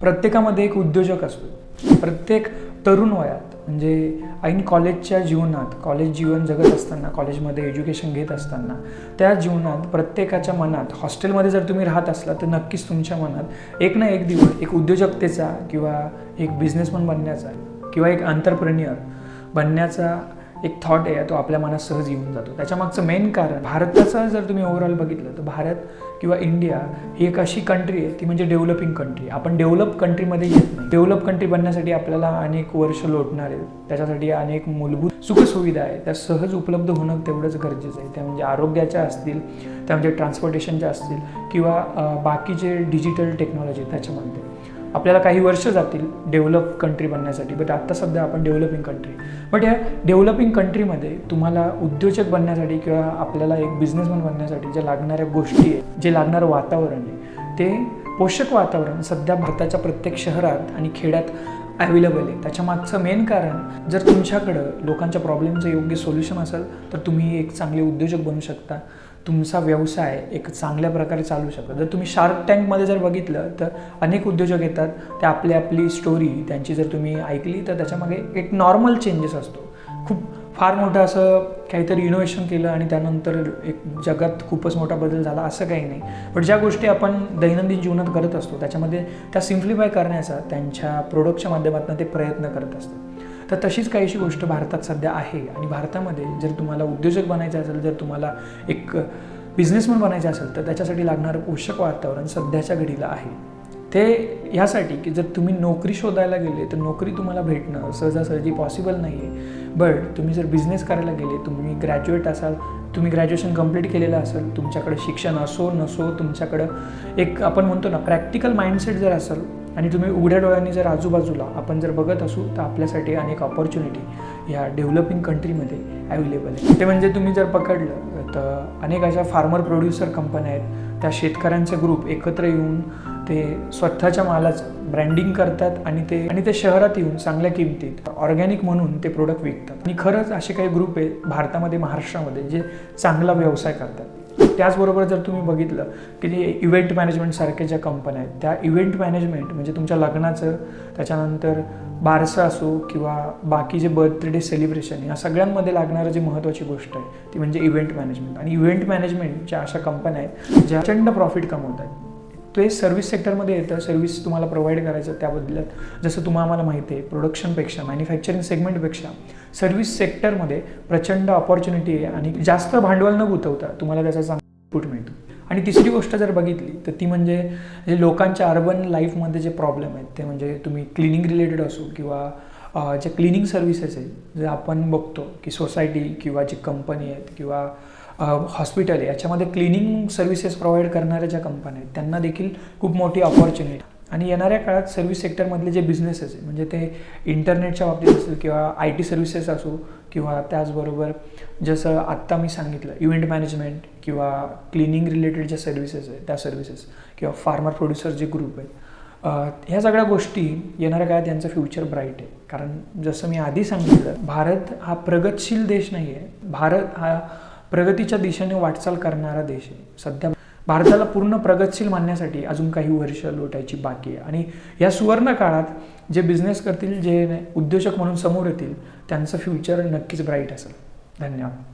प्रत्येकामध्ये एक उद्योजक असतो. प्रत्येक तरुण वयात म्हणजे ऐन कॉलेजच्या जीवनात कॉलेज जीवन जगत असताना कॉलेजमध्ये एज्युकेशन घेत असताना त्या जीवनात प्रत्येकाच्या मनात हॉस्टेलमध्ये जर तुम्ही राहत असला तर नक्कीच तुमच्या मनात एक ना एक दिवस एक उद्योजकतेचा किंवा एक बिझनेसमन बनण्याचा किंवा एक अंतरप्रेन्युअर बनण्याचा एक थॉट आहे तो आपल्या मनात सहज येऊन जातो. त्याच्यामागचं मेन कारण भारताचं जर तुम्ही ओव्हरऑल बघितलं तर भारत किंवा इंडिया ही एक अशी कंट्री आहे ती म्हणजे डेव्हलपिंग कंट्री आपण डेव्हलप कंट्रीमध्ये येत नाही. डेव्हलप कंट्री बनण्यासाठी आपल्याला अनेक वर्ष लोटणार आहेत. त्याच्यासाठी अनेक मूलभूत सुखसुविधा आहे त्या सहज उपलब्ध होणं तेवढंच गरजेचं आहे. त्या म्हणजे आरोग्याच्या असतील त्या म्हणजे ट्रान्सपोर्टेशनच्या असतील किंवा बाकीचे डिजिटल टेक्नॉलॉजी त्याच्यामध्ये. आपल्याला काही वर्ष जातील डेव्हलप कंट्री बनण्यासाठी बट आत्ता सध्या आपण डेव्हलपिंग कंट्री. बट या डेव्हलपिंग कंट्रीमध्ये तुम्हाला उद्योजक बनण्यासाठी किंवा आपल्याला एक बिझनेसमॅन बनण्यासाठी ज्या लागणाऱ्या गोष्टी आहेत जे लागणारं वातावरण आहे ते पोषक वातावरण सध्या भारताच्या प्रत्येक शहरात आणि खेड्यात अवेलेबल आहे. त्याच्या मागचं मेन कारण जर तुमच्याकडं लोकांच्या प्रॉब्लेमचं योग्य सोल्युशन असेल तर तुम्ही एक चांगले उद्योजक बनू शकता. तुमचा व्यवसाय एक चांगल्या प्रकारे चालू शकतो. जर तुम्ही शार्क टँकमध्ये जर बघितलं तर अनेक उद्योजक येतात. ते आपली आपली स्टोरी त्यांची जर तुम्ही ऐकली तर त्याच्यामागे एक नॉर्मल चेंजेस असतो. खूप फार मोठं असं काहीतरी इनोव्हेशन केलं आणि त्यानंतर एक जगात खूपच मोठा बदल झाला असं काही नाही. पण ज्या गोष्टी आपण दैनंदिन जीवनात करत असतो त्याच्यामध्ये त्या सिम्प्लिफाय करण्याचा त्यांच्या प्रोडक्टच्या माध्यमातून ते प्रयत्न करत असतात. तर तशीच काहीशी गोष्ट भारतात सध्या आहे आणि भारतामध्ये जर तुम्हाला उद्योजक बनायचं असेल जर तुम्हाला एक बिझनेसमॅन बनायचं असेल तर त्याच्यासाठी लागणारं पोषक वातावरण सध्याच्या घडीला आहे. ते ह्यासाठी की जर तुम्ही नोकरी शोधायला गेले तर नोकरी तुम्हाला भेटणं सहजासहजी पॉसिबल नाही आहे बट तुम्ही जर बिझनेस करायला गेले तुम्ही ग्रॅज्युएट असाल तुम्ही ग्रॅज्युएशन कंप्लीट केलेलं असेल तुमच्याकडे शिक्षण असो नसो तुमच्याकडं एक आपण म्हणतो ना प्रॅक्टिकल माइंडसेट जर असेल आणि तुम्ही उघड्या डोळ्यांनी जर आजूबाजूला आपण जर बघत असू तर आपल्यासाठी अनेक ऑपॉर्च्युनिटी या डेव्हलपिंग कंट्रीमध्ये अवेलेबल आहे ते म्हणजे तुम्ही जर पकडलं तर अनेक अशा फार्मर प्रोड्युसर कंपन्या आहेत. त्या शेतकऱ्यांचे ग्रुप एकत्र येऊन ते स्वतःच्या मालाचं ब्रँडिंग करतात आणि ते आणि ते शहरात येऊन चांगल्या किमतीत ऑर्गॅनिक म्हणून ते प्रोडक्ट विकतात. आणि खरंच असे काही ग्रुप आहेत भारतामध्ये महाराष्ट्रामध्ये जे चांगला व्यवसाय करतात. त्याचबरोबर जर तुम्ही बघितलं की जे इव्हेंट मॅनेजमेंटसारख्या ज्या कंपन्या आहेत त्या इव्हेंट मॅनेजमेंट म्हणजे तुमच्या लग्नाचं त्याच्यानंतर बारसं असो किंवा बाकी जे बर्थडे सेलिब्रेशन या सगळ्यांमध्ये लागणारं जी महत्त्वाची गोष्ट आहे ती म्हणजे इव्हेंट मॅनेजमेंट आणि इव्हेंट मॅनेजमेंटच्या अशा कंपन्या आहेत ज्या प्रचंड प्रॉफिट कमवत आहेत ते सर्व्हिस सेक्टरमध्ये येतं सर्व्हिस तुम्हाला प्रोव्हाइड करायचं त्याबद्दलात जसं तुम्हाला आम्हाला माहिती आहे प्रोडक्शनपेक्षा मॅन्युफॅक्चरिंग सेगमेंटपेक्षा सर्व्हिस सेक्टरमध्ये प्रचंड ऑपॉर्च्युनिटी आहे आणि जास्त भांडवल न गुंतवता तुम्हाला त्याचा चांगला इनपुट मिळतो. आणि तिसरी गोष्ट जर बघितली तर ती म्हणजे जे लोकांच्या अर्बन लाईफमध्ये जे प्रॉब्लेम आहेत ते म्हणजे तुम्ही क्लिनिंग रिलेटेड असो किंवा जे क्लिनिंग सर्व्हिसेस आहेत जे आपण बघतो की सोसायटी किंवा जी कंपनी आहेत किंवा हॉस्पिटल आहे. याच्यामध्ये क्लिनिंग सर्व्हिसेस प्रोव्हाइड करणाऱ्या ज्या कंपन्या आहेत त्यांना देखील खूप मोठी ऑपॉर्च्युनिटी आणि येणाऱ्या काळात सर्व्हिस सेक्टरमधले जे बिझनेसेस आहे म्हणजे ते इंटरनेटच्या बाबतीत असेल किंवा आय टी सर्व्हिसेस असो किंवा त्याचबरोबर जसं आत्ता मी सांगितलं इव्हेंट मॅनेजमेंट किंवा क्लिनिंग रिलेटेड ज्या सर्व्हिसेस आहेत त्या सर्व्हिसेस किंवा फार्मर प्रोड्युसर जे ग्रुप आहेत ह्या सगळ्या गोष्टी येणाऱ्या काळात यांचं फ्युचर ब्राईट आहे. कारण जसं मी आधी सांगितलं भारत हा प्रगतशील देश नाही आहे भारत हा प्रगतीच्या दिशेने वाटचाल करणारा देश आहे. सध्या भारताला पूर्ण प्रगतशील मानण्यासाठी अजून काही वर्ष लोटायची बाकी आहे. आणि या सुवर्ण काळात जे बिझनेस करतील जे उद्योजक म्हणून समोर येतील त्यांचं फ्युचर नक्कीच ब्राईट असेल. धन्यवाद.